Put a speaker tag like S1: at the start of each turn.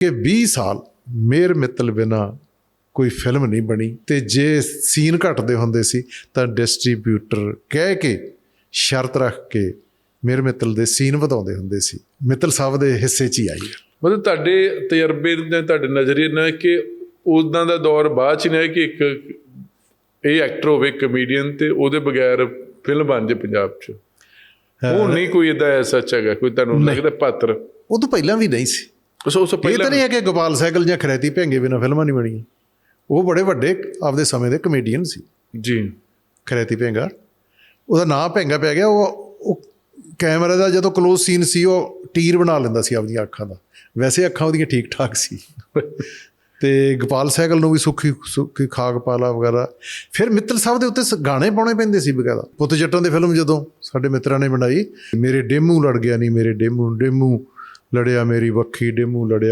S1: ਕਿ 20 ਸਾਲ ਮੇਰ ਮਿੱਤਲ ਬਿਨਾ ਕੋਈ ਫਿਲਮ ਨਹੀਂ ਬਣੀ ਤੇ ਜੇ ਸੀਨ ਘਟਦੇ ਹੁੰਦੇ ਸੀ ਤਾਂ ਡਿਸਟ੍ਰੀਬਿਊਟਰ ਕਹਿ ਕੇ ਸ਼ਰਤ ਰੱਖ ਕੇ ਮੇਰ ਮਿੱਤਲ ਦੇ ਸੀਨ ਵਧਾਉਂਦੇ ਹੁੰਦੇ ਸੀ। ਮਿੱਤਲ ਸਾਹਿਬ ਦੇ ਹਿੱਸੇ 'ਚ ਹੀ ਆਈ।
S2: ਮਤਲਬ ਤੁਹਾਡੇ ਤਜਰਬੇ ਜਾਂ ਤੁਹਾਡੇ ਨਜ਼ਰੀਏ ਨਾਲ ਕਿ ਉਦਾਂ ਦਾ ਦੌਰ ਬਾਅਦ ਚ ਨਹੀਂ ਹੈ ਕਿ ਇੱਕ ਇਹ ਐਕਟਰ ਹੋਵੇ ਕਮੇਡੀਅਨ ਤੇ ਉਹਦੇ ਬਗੈਰ ਫਿਲਮ ਬਣ ਜੇ ਪੰਜਾਬ ਚ? ਉਹ ਨਹੀਂ ਕੋਈ ਇਦਾਂ ਐਸਾ ਹੈਗਾ ਕੋਈ ਤੁਹਾਨੂੰ ਲੱਗਦਾ ਪਾਤਰ?
S1: ਉਹ ਤੋਂ ਪਹਿਲਾਂ ਵੀ ਨਹੀਂ ਸੀ।
S2: ਉਸ ਉਸ
S1: ਇਹ
S2: ਪਹਿਲਾਂ
S1: ਤਾਂ ਨਹੀਂ ਹੈ ਕਿ ਗੋਪਾਲ ਸਾਈਕਲ ਜਾਂ ਖਰੈਤੀ ਭੈਂਗੇ ਬਿਨਾ ਫਿਲਮਾਂ ਨਹੀਂ ਬਣੀਆਂ। ਉਹ ਬੜੇ ਵੱਡੇ ਆਪਦੇ ਸਮੇਂ ਦੇ ਕਮੇਡੀਅਨ ਸੀ।
S2: ਜੀ।
S1: ਖਰੈਤੀ ਭੈਂਗਾ ਉਹਦਾ ਨਾਂ ਭੈਂਗਾ ਪੈ ਗਿਆ ਉਹ ਉਹ ਕੈਮਰੇ ਦਾ ਜਦੋਂ ক্লোਜ਼ ਸੀਨ ਸੀ ਉਹ ਟੀਰ ਬਣਾ ਲੈਂਦਾ ਸੀ ਆਪਣੀਆਂ ਅੱਖਾਂ ਦਾ। ਵੈਸੇ ਅੱਖਾਂ ਉਹਦੀਆਂ ਠੀਕ ਠਾਕ ਸੀ। ਤੇ ਗੋਪਾਲ ਸਾਈਕਲ ਨੂੰ ਵੀ ਸੁੱਖੀ ਸੁੱਖੀ ਖਾਕ ਪਾਲਾ ਵਗੈਰਾ। ਫਿਰ ਮਿੱਤਲ ਸਾਹਿਬ ਦੇ ਉੱਤੇ ਸ- ਗਾਣੇ ਪਾਉਣੇ ਪੈਂਦੇ ਸੀ ਬਕਾਇਦਾ। ਪੁੱਤ ਜੱਟਾਂ ਦੀ ਫਿਲਮ ਜਦੋਂ ਸਾਡੇ ਮਿੱਤਰਾਂ ਨੇ ਬਣਾਈ ਮੇਰੇ ਡੇਮੂ ਲੜ ਗਿਆ ਨਹੀਂ ਮੇਰੇ ਡੇਮੂ ਡੇਮੂ। ਲੜਿਆ ਮੇਰੀ ਵੱਖੀ ਡੇਮੂ ਲੜਿਆ